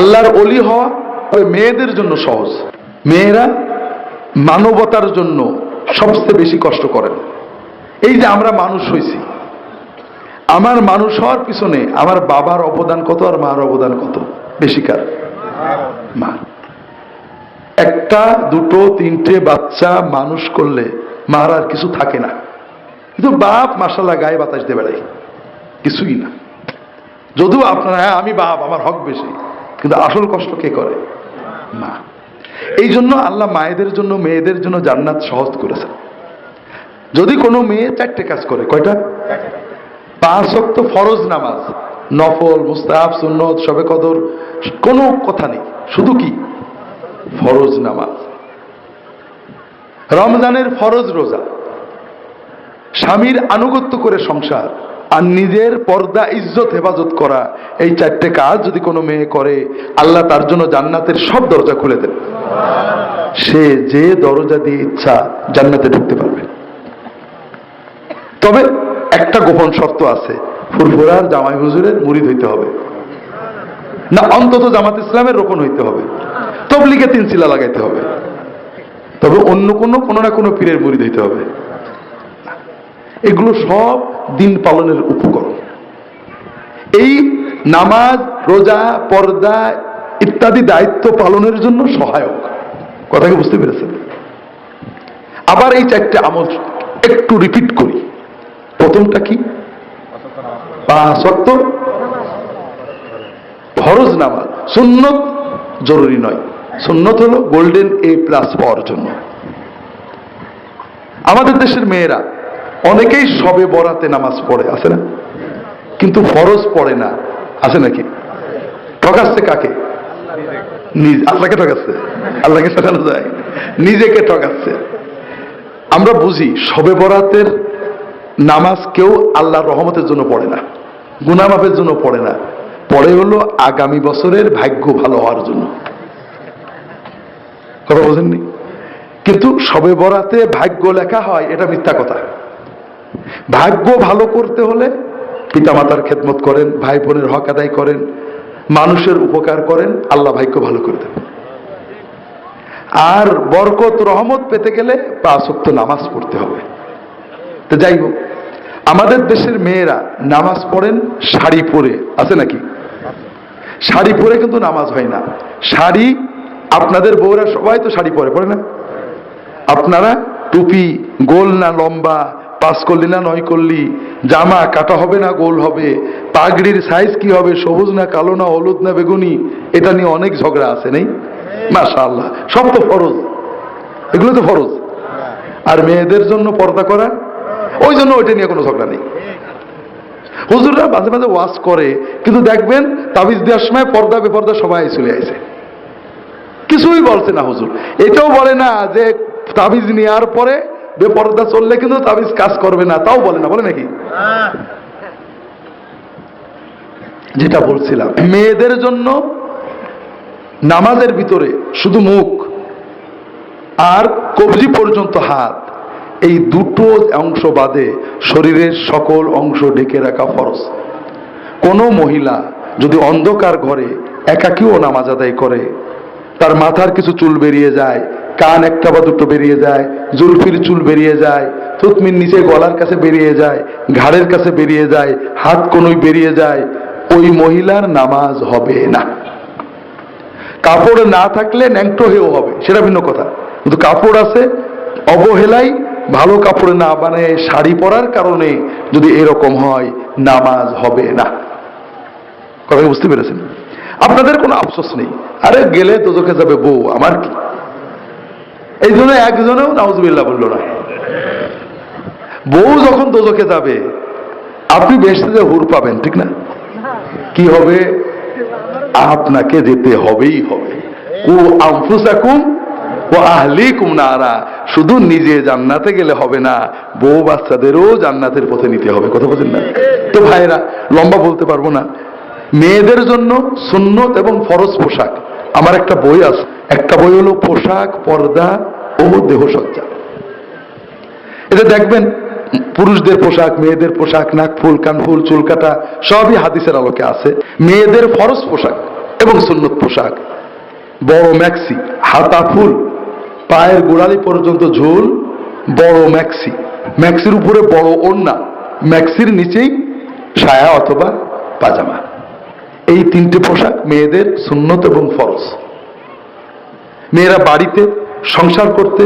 আল্লাহর অলি হওয়া মেয়েদের জন্য সহজ। মেয়েরা মানবতার জন্য সবচেয়ে বেশি কষ্ট করেন। এই যে আমরা মানুষ হয়েছি, আমার মানুষ হওয়ার পিছনে আমার বাবার অবদান কত আর মার অবদান কত? বেশি কার? মা। একটা, দুটো, তিনটে বাচ্চা মানুষ করলে মার আর কিছু থাকে না। কিন্তু বাপ মাসাল্লাহ গায়ে বাতাস বেড়াই কিছুই না। যদিও আপনারা হ্যাঁ আমি বাপ, আমার হক বেশি। কিন্তু আসল কষ্ট কে করে? মা। এই জন্য আল্লাহ মায়েদের জন্য, মেয়েদের জন্য জান্নাত সহজ করেছেন। যদি কোনো মেয়ে চারটে কাজ করে, কয়টা? পাঁচ অক্ত ফরজ নামাজ, নফল মুস্তাফ সুন্নত সবে কদর, কোনো কথা নেই। শুধু কি? ফরজ নামাজ। রমজানের ফরজ রোজা, স্বামীর আনুগত্য করে সংসার আর নিজের পর্দা, ইজ্জত, হেফাজত করা। এই চারটে কাজ যদি কোনো মেয়ে করে, আল্লাহ তার জন্য জান্নাতের সব দরজা খুলে দেন। সে যে দরজা দিয়ে ইচ্ছা জান্নাতে ঢুকতে পারবে। তবে একটা গোপন শর্ত আছে, ফুরফুরার জামাই হুজুরের মুরিদ হইতে হবে। না, অন্তত জামাত ইসলামের রোপণ হইতে হবে। তবলিগে তিন শিলা লাগাইতে হবে। তবে অন্য কোনো কোনো না কোনো পীরের মুরিদ হইতে হবে। এগুলো সব দিন পালনের উপকরণ। এই নামাজ, রোজা, পর্দা ইত্যাদি দায়িত্ব পালনের জন্য সহায়ক। কথাকে বুঝতে পেরেছেন? আবার এই চারটে আমল একটু রিপিট করি। প্রথমটা কি? ফরজ নামাজ। সুন্নত জরুরি নয়। সুন্নত হলো গোল্ডেন এ প্লাস পাওয়ার জন্য। আমাদের দেশের মেয়েরা অনেকেই সবে বরাতে নামাজ পড়ে, আছে না? কিন্তু ফরজ পড়ে না, আছে নাকি? ঠকাচ্ছে কাকে? আল্লাহকে ঠকাচ্ছে? আল্লাহকে ঠকানো যায়। নিজেকে ঠকাচ্ছে। আমরা বুঝি, সবে বরাতের নামাজ কেউ আল্লাহর রহমতের জন্য পড়ে না, গুনামাপের জন্য পড়ে না। পড়ে হলো আগামী বছরের ভাগ্য ভালো হওয়ার জন্য। কথা বোঝেননি কিন্তু সবে বরাতে ভাগ্য লেখা হয়, এটা মিথ্যা কথা। ভাগ্য ভালো করতে হলে পিতামাতার খেদমত করেন ভাই বোনের হক আদায় করেন, মানুষের উপকার করেন, আল্লাহ ভাগ্য ভালো করে দেবেন আর বরকত, রহমত পেতে গেলে প্রাসক্ত নামাজ পড়তে হবে। তো যাই হোক, আমাদের দেশের মেয়েরা নামাজ পড়েন, শাড়ি পরে, আছে নাকি? শাড়ি পরে কিন্তু নামাজ হয় না। শাড়ি, আপনাদের বউরা সবাই তো শাড়ি পরে পরে না? আপনারা টুপি গোল না লম্বা পাস করলি না, নয় করলি। জামা কাটা হবে না, গোল হবে। পাগড়ির সাইজ কি হবে, সবুজ না কালো না হলুদ না বেগুনি, এটা নিয়ে অনেক ঝগড়া আছে, নেই? মাশা আল্লাহ সব তো ফরজ। এগুলো তো ফরজ। আর মেয়েদের জন্য পর্দা করা, ওই জন্য ওইটা নিয়ে কোনো ঝগড়া নেই। হুজুররা মাঝে মাঝে ওয়াশ করে, কিন্তু দেখবেন তাবিজ দেওয়ার সময় পর্দা, বেপর্দা সবাই চলে আসে। কিছুই বলছে না হুজুর। এটাও বলে না যে তাবিজ নেওয়ার পরে বেপর্দা চললে কিন্তু তাবিজ কাজ করবে না, তাও বলে না, বলে নাকি? যেটা বলছিলাম, মেয়েদের জন্য নামাজের ভিতরে শুধু মুখ আর কবজি পর্যন্ত হাত, এই দুটো অংশ বাদে শরীরের সকল অংশ ঢেকে রাখা ফরজ। কোনো মহিলা যদি অন্ধকার ঘরে একাকিও নামাজ আদায় করে, তার মাথার কিছু চুল বেরিয়ে যায় কান একটা বা দুটো বেরিয়ে যায়, জুলফির চুল বেরিয়ে যায় থুতমির নিচে গলার কাছে বেরিয়ে যায়, ঘাড়ের কাছে বেরিয়ে যায়, হাত কোনোই বেরিয়ে যায়, ওই মহিলার নামাজ হবে না। কাপড় না থাকলে ন্যাংটো হয়েও হবে, সেটা ভিন্ন কথা। কিন্তু কাপড় আছে, অবহেলাই ভালো কাপড় না মানে শাড়ি পরার কারণে যদি এরকম হয়, নামাজ হবে না। কথা বুঝতে পেরেছেন? আপনাদের কোনো আফসোস নেই। আরে গেলে তোজোকে যাবে বউ, আমার কি? এই জন্য একজনেও নাউজবিল্লা বলল না। বউ যখন দোজকে যাবে, আপনি বেশি যে হুর পাবেন, ঠিক না? কি হবে? আপনাকে যেতে হবেই হবে। ও আনফুসাকুম ও আহলিকুম নারা। শুধু নিজে জান্নাতে গেলে হবে না, বউ বাচ্চাদেরও জান্নাতের পথে নিতে হবে। কথা বলছেন না? তো ভাইরা লম্বা বলতে পারব না। মেয়েদের জন্য সুন্নত এবং ফরজ পোশাক। আমার একটা বই আছে। একটা বই হলো পোশাক, পর্দা ও দেহসজ্জা। এটা দেখবেন, পুরুষদের পোশাক, মেয়েদের পোশাক, নাক ফুল, কান ফুল, চুল কাটা, সবই হাদিসের আলোকে আছে। মেয়েদের ফরজ পোশাক এবং সুন্নত পোশাক। বড় ম্যাক্সি হাতা ফুল, পায়ের গোড়ালি পর্যন্ত ঝুল, বড় ম্যাক্সি ম্যাক্সির উপরে বড় ওড়না ম্যাক্সির নিচেই ছায়া অথবা পাজামা। এই তিনটে পোশাক মেয়েদের সুন্নত এবং ফরজ। মেয়েরা বাড়িতে, সংসার করতে,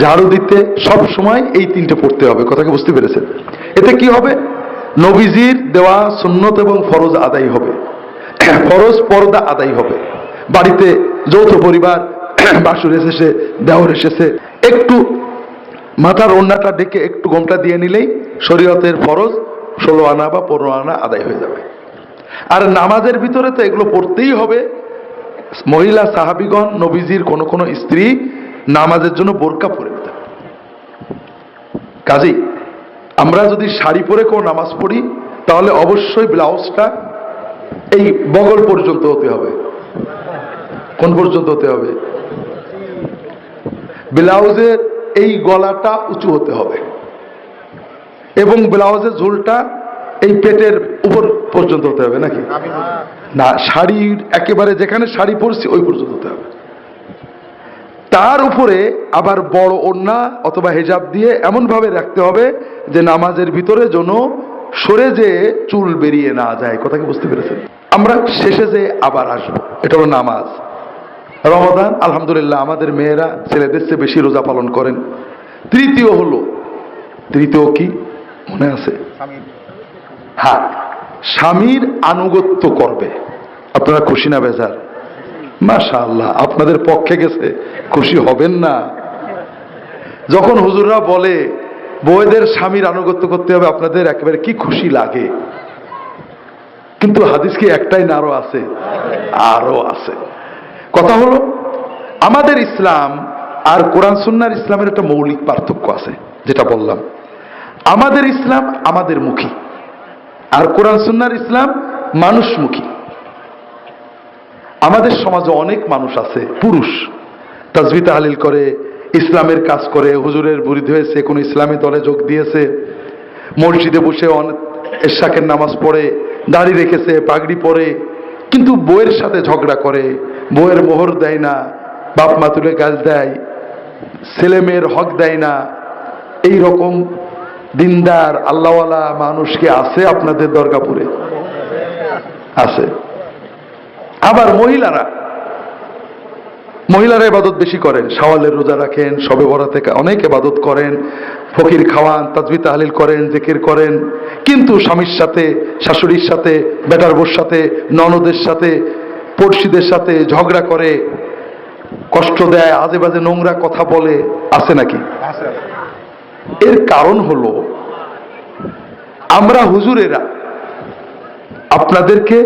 ঝাড়ু দিতে, সব সময় এই তিনটে পড়তে হবে, কথাকে বুঝতে পেরেছেন? এতে কি হবে? নবীজির দেওয়া সুন্নত এবং ফরজ আদায় হবে। ফরজ পর্দা আদায় হবে। বাড়িতে যৌথ পরিবার, বাসুর এসেছে, দেওর এসেছে, একটু মাথার ওড়নাটা ডেকে একটু গোমটা দিয়ে নিলেই শরীয়তের ফরজ ষোলো আনা বা পনেরো আনা আদায় হয়ে যাবে। আর নামাজের ভিতরে তো এগুলো পড়তেই হবে মহিলা সাহাবিগণ, নবীজির কোন কোন স্ত্রী নামাজের জন্য বোরকা পরে নিতেন কাজেই আমরা যদি শাড়ি পরে কোনো নামাজ পড়ি, তাহলে অবশ্যই ব্লাউজটা এই বগল পর্যন্ত হতে হবে। কোন পর্যন্ত হতে হবে? ব্লাউজের এই গলাটা উঁচু হতে হবে এবং ব্লাউজের ঝুলটা এই পেটের উপর পর্যন্ত হতে হবে, নাকি? না শাড়ির একেবারে যেখানে শাড়ি পরছি ওই পর্যন্ত হতে হবে। তার উপরে আবার বড় ওড়না অথবা হেজাব দিয়ে এমন ভাবে রাখতে হবে যে নামাজের ভিতরে যেন সরে যে চুল বেরিয়ে না যায়। কথা কি বুঝতে পেরেছেন? আমরা শেষে যে আবার আসব এটা হলো নামাজ। রমাদান আলহামদুলিল্লাহ আমাদের মেয়েরা ছেলেদের চেয়ে বেশি রোজা পালন করেন। তৃতীয় হলো তৃতীয় কি? মনে আছে? হ্যাঁ স্বামীর আনুগত্য করবে। আপনারা খুশি না, বেজার? মাশা আল্লাহ আপনাদের পক্ষে গেছে। খুশি হবেন না। যখন হুজুররা বলে বউদের স্বামীর আনুগত্য করতে হবে, আপনাদের একেবারে কি খুশি লাগে? কিন্তু হাদিস কি একটাই না, আরও আছে? আরও আছে। কথা হলো, আমাদের ইসলাম আর কোরআন সুন্নার ইসলামের একটা মৌলিক পার্থক্য আছে, যেটা বললাম। আমাদের ইসলাম আমাদের মুখী। আর কোরআন সুন্নার ইসলাম মানুষমুখী। আমাদের সমাজে অনেক মানুষ আছে, পুরুষ। তাজবি তাহালিল করে, ইসলামের কাজ করে, হুজুরের বুড়ি হয়েছে কোন ইসলামী দলে যোগ দিয়েছে, মসজিদে বসে এশাকের নামাজ পড়ে, দাড়ি রেখেছে, পাগড়ি পরে, কিন্তু বইয়ের সাথে ঝগড়া করে বইয়ের মোহর দেয় না, বাপ মা তুলে গাছ দেয়, ছেলে মেয়ের হক দেয় না এই রকম দিনদার, আল্লাহওয়ালা মানুষ কি আছে আপনাদের দরগাপুরে? আছে। আবার মহিলারা মহিলারা এবাদত বেশি করেন সওয়ালের রোজা রাখেন সবে বরাতে অনেক এবাদত করেন, ফকির খাওয়ান, তাজবি তাহলিল করেন, জেকের করেন, কিন্তু স্বামীর সাথে, শাশুড়ির সাথে, বেটার বোর সাথে, ননদের সাথে, পড়শিদের সাথে ঝগড়া করে, কষ্ট দেয়, আজে বাজে নোংরা কথা বলে, আছে নাকি? এর কারণ হল, আমরা হুজুরেরা আপনাদেরকে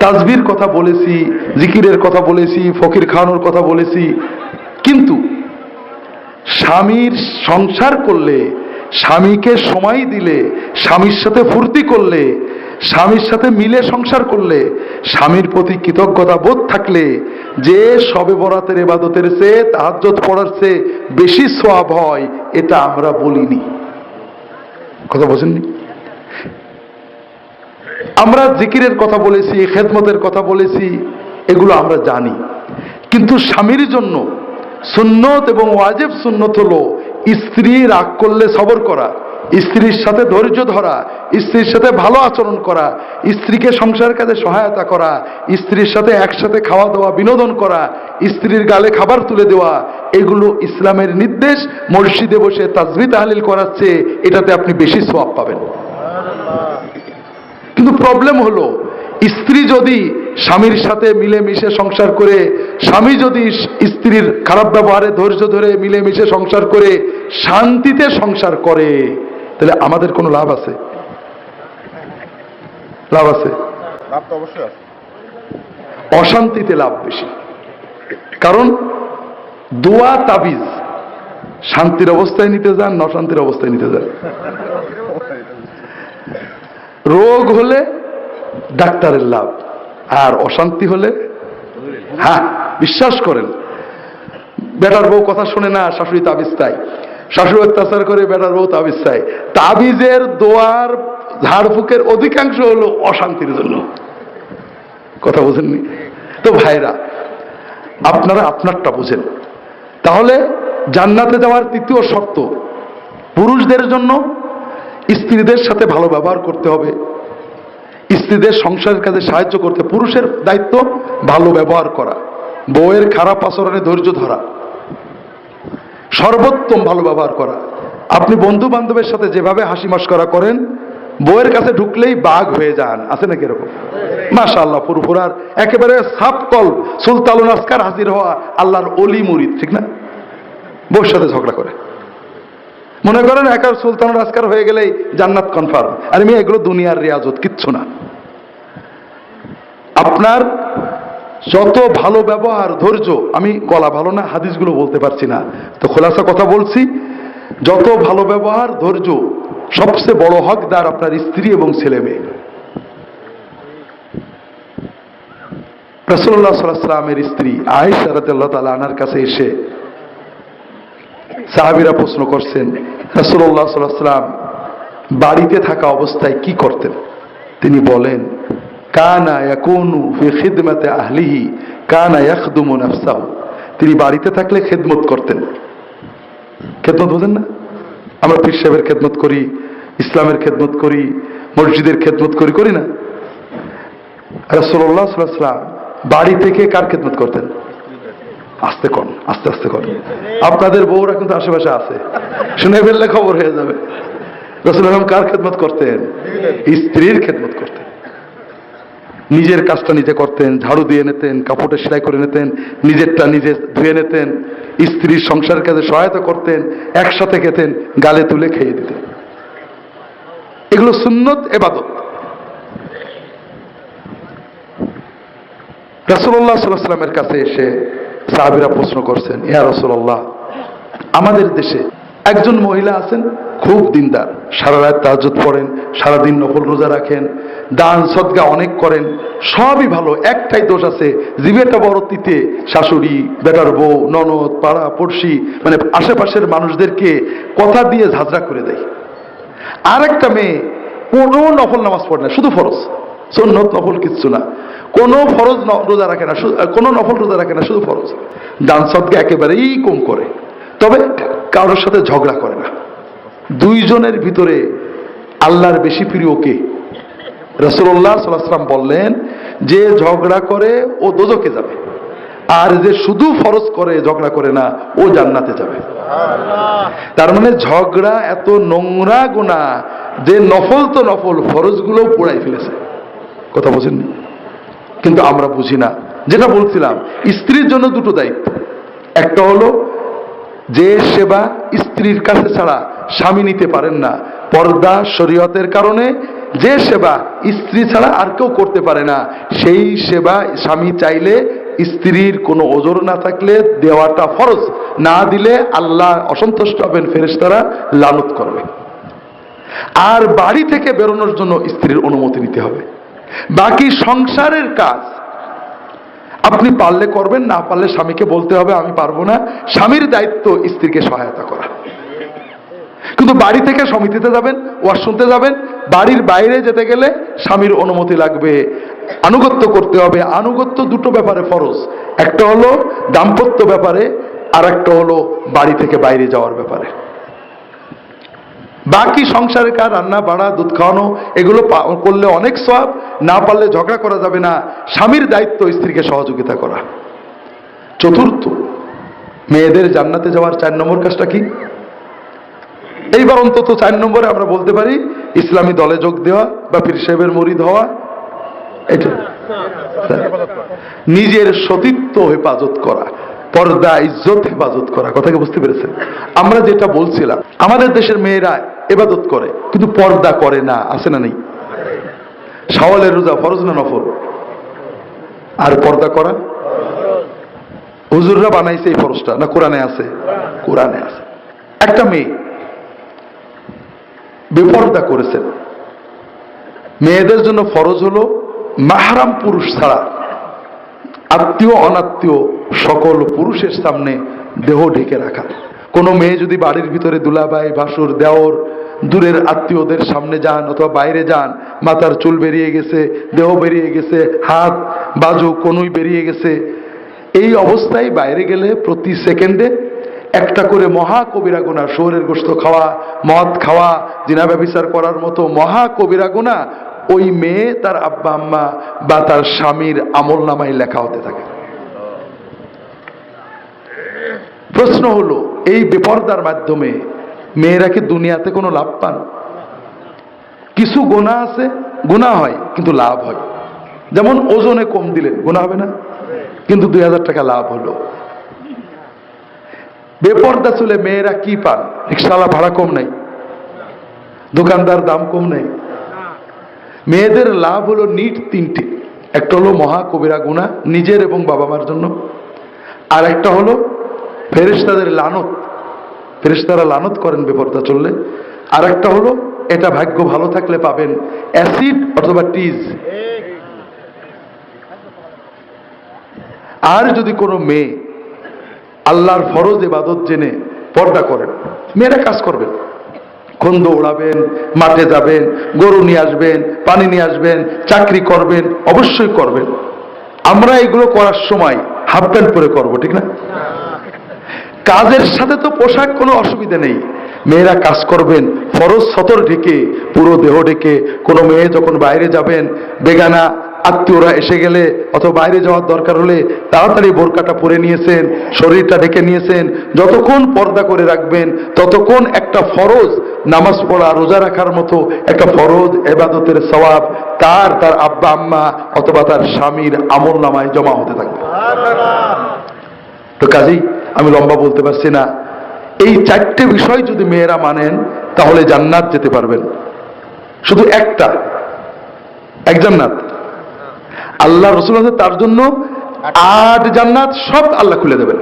তাজবির কথা বলেছি, জিকিরের কথা বলেছি, ফকির খানোর কথা বলেছি, কিন্তু স্বামীর সংসার করলে, স্বামীকে সময় দিলে, স্বামীর সাথে ফুর্তি করলে স্বামীর সাথে মিলে সংসার করলে, স্বামীর প্রতি কৃতজ্ঞতা বোধ থাকলে, যে সবে বরাতের এবাদতের চেয়ে তাহাজ্জত পড়ার চেয়ে বেশি সোয়াব হয়, এটা আমরা বলিনি। কথা বোঝেননি আমরা জিকিরের কথা বলেছি, খেদমতের কথা বলেছি, এগুলো আমরা জানি। কিন্তু স্বামীর জন্য সুন্নত এবং ওয়াজেব সুন্নত হলো স্ত্রী রাগ করলে সবর করা স্ত্রীর সাথে ধৈর্য ধরা, স্ত্রীর সাথে ভালো আচরণ করা, স্ত্রীকে সংসার কাজে সহায়তা করা, স্ত্রীর সাথে একসাথে খাওয়া দাওয়া বিনোদন করা, স্ত্রীর গালে খাবার তুলে দেওয়া, এগুলো ইসলামের নির্দেশ। মসজিদে বসে তাজবি তাহলিল করাচ্ছে, এটাতে আপনি বেশি সোয়াব পাবেন। কিন্তু প্রবলেম হলো, স্ত্রী যদি স্বামীর সাথে মিলেমিশে সংসার করে, স্বামী যদি স্ত্রীর খারাপ ব্যবহারে ধৈর্য ধরে মিলেমিশে সংসার করে, শান্তিতে সংসার করে তাহলে আমাদের কোনো লাভ আছে? লাভ আছে? অশান্তিতে লাভ বেশি। কারণ দোয়া তাবিজ শান্তির অবস্থায় নিতে যান অশান্তির অবস্থায় নিতে যান। রোগ হলে ডাক্তারের লাভ আর অশান্তি হলে হ্যাঁ বিশ্বাস করেন। বেটার বউ কথা শুনে না শাশুড়ি তাবিজ তাই শাশুড়ি অত্যাচার করে বেটার বউ তাবিজ চাই তাবিজের দোয়ার ঝাড়ফুকের অধিকাংশ হলো অশান্তির জন্য। কথা বোঝেননি? তো ভাইরা, আপনারা আপনারটা বুঝেন। তাহলে জান্নাতে যাওয়ার তৃতীয় শর্ত, পুরুষদের জন্য স্ত্রীদের সাথে ভালো ব্যবহার করতে হবে। স্ত্রীদের সংসারের কাজে সাহায্য করতে পুরুষের দায়িত্ব ভালো ব্যবহার করা। বউয়ের খারাপ আচরণে ধৈর্য ধরা। সর্বোত্তম ভালো ব্যবহার করা। আপনি বন্ধু বান্ধবের সাথে যেভাবে হাসি মস্করা করেন, বউয়ের কাছে ঢুকলেই বাঘ হয়ে যান। আছে নাকি এরকম? মাশা আল্লাহ পুরুপুরার একেবারে সাপ কল সুলতালুন আসকার হাজির হওয়া আল্লাহর অলি মুরিদ, ঠিক না? বউর সাথে ঝগড়া করে। মনে করেন একার সুলতানুল আসকার হয়ে গেলেই জান্নাত কনফার্ম আর আমি এগুলো দুনিয়ার রিয়াজত, কিচ্ছু না। আপনার যত ভালো ব্যবহার ধৈর্য, আমি গলা ভালো না, হাদিসগুলো বলতে পারছি না। তো খোলাসা কথা বলছি, যত ভালো ব্যবহার ধৈর্য, সবচেয়ে বড় হকদার আপনার স্ত্রী এবং ছেলে মেয়ে। রসল্লাহ সাল্লামের স্ত্রী আয়েশা রাদিয়াল্লাহু তাআলা আনার কাছে এসে সাহাবিরা প্রশ্ন করছেন রসল্লাহ সাল্লাম বাড়িতে থাকা অবস্থায় কি করতেন? তিনি বলেন কানা ইয়াকুনু ফি খিদমাতে আহলিহি, কানা ইয়াখদুমু নাফসাহু। তিনি বাড়িতে থাকলে খেদমত করতেন। খেদমত বোঝেন না? আমরা পীর সাহেবের খেদমত করি, ইসলামের খেদমত করি, মসজিদের খেদমত করি করি না। রসল্লাহ সাল্লাম বাড়ি থেকে কার খেদমত করতেন? আস্তে কন, আস্তে আস্তে কন। আপনাদের বউরা কিন্তু আশেপাশে আছে। শুনে ফেললে খবর হয়ে যাবে। রসুল কার খেদমত করতেন? স্ত্রীর খেদমত করতেন। নিজের কাজটা নিজে করতেন, ঝাড়ু দিয়ে নিতেন কাপড়টা সেলাই করে নিতেন, নিজেরটা নিজে ধুয়ে নিতেন, স্ত্রীর সংসার কাজে সহায়তা করতেন, একসাথে খেতেন, গালে তুলে খেয়ে দিতেন। এগুলো সুন্নত এবাদত। রাসুল্লাহ সাল্লাহ সাল্লামের কাছে এসে সাহাবিরা প্রশ্ন করছেন, ইয়া রসুল্লাহ আমাদের দেশে একজন মহিলা আছেন খুব দিনদার। সারা রাত তাহাজুদ পড়েন, সারাদিন নফল রোজা রাখেন, দান সদগা অনেক করেন, সবই ভালো, একটাই দোষ আছে, জীবেটা বড় তিতে, শাশুড়ি, বেটার বউ, ননদ, পাড়া, পড়শি মানে আশেপাশের মানুষদেরকে কথা দিয়ে ঝাঁঝরা করে দেয়। আর একটা মেয়ে, কোনো নফল নামাজ পড়ে না, শুধু ফরজ। সন্ন্যত নফল কিচ্ছু না। কোনো ফরজ রোজা রাখে না কোনো নফল রোজা রাখে না, শুধু ফরজ। দান, সদকে একেবারেই কম করে। তবে কারোর সাথে ঝগড়া করে না। দুইজনের ভিতরে আল্লাহর বেশি প্রিয় কে? রসুল্লাহ সাল্লাম বললেন, যে ঝগড়া করে, ও দোজকে যাবে। আর যে শুধু ফরজ করে, ঝগড়া করে না, ও জান্নাতে যাবে। তার মানে ঝগড়া এত নোংরা গুণা, যে নফল তো নফল ফরজগুলো পোড়াই ফেলেছে। কথা বোঝেননি কিন্তু আমরা বুঝি না। যেটা বলছিলাম, স্ত্রীর জন্য দুটো দায়িত্ব। একটা হলো, যে সেবা স্ত্রীর কাছে ছাড়া স্বামী নিতে পারেন না। পর্দা শরীয়তের কারণে যে সেবা স্ত্রী ছাড়া আর কেউ করতে পারে না, সেই সেবা স্বামী চাইলে স্ত্রীর কোনো ওজোর না থাকলে দেওয়াটা ফরজ। না দিলে আল্লাহ অসন্তুষ্ট হবেন, ফেরেশতারা লানত করবে। আর বাড়ি থেকে বেরোনোর জন্য স্ত্রীর অনুমতি নিতে হবে। বাকি সংসারের কাজ আপনি পারলে করবেন, না পারলে স্বামীকে বলতে হবে, আমি পারব না। স্বামীর দায়িত্ব স্ত্রীকে সহায়তা করা। কিন্তু বাড়ি থেকে সমিতিতে যাবেন ওয়াজ শুনতে যাবেন, বাড়ির বাইরে যেতে গেলে স্বামীর অনুমতি লাগবে। আনুগত্য করতে হবে। আনুগত্য দুটো ব্যাপারে ফরজ। একটা হলো দাম্পত্য ব্যাপারে আর একটা হলো বাড়ি থেকে বাইরে যাওয়ার ব্যাপারে। বাকি সংসারের কাজ, রান্না বাড়া দুধ খাওয়ানো, এগুলো করলে অনেক সব না পারলে ঝগড়া করা যাবে না। স্বামীর দায়িত্ব স্ত্রীকে সহযোগিতা করা। চতুর্থ, মেয়েদের জান্নাতে যাওয়ার চার নম্বর কাজটা কি? এইবার অন্তত চার নম্বরে আমরা বলতে পারি, ইসলামী দলে যোগ দেওয়া বা পীর সাহেবের মরিদ হওয়া, এটা। নিজের সতীত্ব হেফাজত করা, পর্দা, ইজ্জত হেফাজত করা, কথাকে বুঝতে পেরেছেন? আমরা যেটা বলছিলাম, আমাদের দেশের মেয়েরা এবাদত করে, কিন্তু পর্দা করে না, আছে না নেই? সাওয়ালের রোজা ফরজ না নফল? আর পর্দা করা? হুজুররা বানাইছে এই ফরজটা, না কোরআনে আছে? কোরআনে আছে। একটা মেয়ে বেপর্দা করেছেন মেয়েদের জন্য ফরজ হলো মাহারাম পুরুষ ছাড়া। আত্মীয়, অনাত্মীয়, সকল পুরুষের সামনে দেহ ঢেকে রাখা। কোনো মেয়ে যদি বাড়ির ভিতরে দুলাভাই, ভাসুর, দেওর, দূরের আত্মীয়দের সামনে যান অথবা বাইরে যান, মাথার চুল বেরিয়ে গেছে, দেহ বেরিয়ে গেছে, হাত বাজু কনুই বেরিয়ে গেছে, এই অবস্থায় বাইরে গেলে প্রতি সেকেন্ডে একটা করে মহা কবিরা গুণা শহরের গোস্ত খাওয়া, মদ খাওয়া জিনা ব্যবচার করার মতো মহা কবিরা গুণা, ওই মেয়ে, তার আব্বা, আম্মা বা তার স্বামীর আমল নামায় লেখা হতে থাকে। প্রশ্ন হলো, এই বেপর্দার মাধ্যমে মেয়েরা কি দুনিয়াতে কোনো লাভ পান? কিছু গোনা আছে, গুণা হয়, কিন্তু লাভ হয়। যেমন ওজনে কম দিলেন, গুণা হবে না? কিন্তু দুই হাজার টাকা লাভ হলো। বেপর্দা চলে মেয়েরা কি পান? রিক্সাওয়ালা ভাড়া কম নাই। দোকানদার দাম কম নেই। মেয়েদের লাভ হলো নিট তিনটি। একটা হলো মহা কবিরা গুণা নিজের এবং বাবা মার জন্য। আর একটা হলো ফেরেশতাদের লানত। ফেরেশতারা লানত করেন বেপরদা চললে। আর একটা হলো এটা ভাগ্য ভালো থাকলে পাবেন অ্যাসিড অথবা টিজ। আর যদি কোনো মেয়ে আল্লাহর ফরজ এবাদত জেনে পর্দা করেন। মেয়েরা কাজ করবেন। খন্দ উড়াবেন, মাঠে যাবেন, গরু নিয়ে আসবেন, পানি নিয়ে আসবেন, চাকরি করবেন, অবশ্যই করবেন। আমরা এগুলো করার সময় হাফ প্যান্ট পরে করব, ঠিক না? কাজের সাথে তো পোশাক কোনো অসুবিধা নেই। মেয়েরা কাজ করবেন, ফরজ সতর ঢেকে, পুরো দেহ ঢেকে। কোনো মেয়ে যখন বাইরে যাবেন, বেগানা আত্মীয়রা এসে গেলে অথবা বাইরে যাওয়ার দরকার হলে তাড়াতাড়ি বোরকাটা পরে নিয়েছেন, শরীরটা ঢেকে নিয়েছেন। যতক্ষণ পর্দা করে রাখবেন, ততক্ষণ একটা ফরজ নামাজ পড়া, রোজা রাখার মতো একটা ফরজ এবাদতের সওয়াব তার তার আব্বা, আম্মা অথবা তার স্বামীর আমল নামায় জমা হতে থাকবে। তো কাজেই আমি লম্বা বলতে পারছি না। এই চারটে বিষয় যদি মেয়েরা মানেন, তাহলে জান্নাত যেতে পারবেন। শুধু একটা এক জান্নাত আল্লাহ রসুল আছে তার জন্য আট জান্নাত সব আল্লাহ খুলে দেবেন।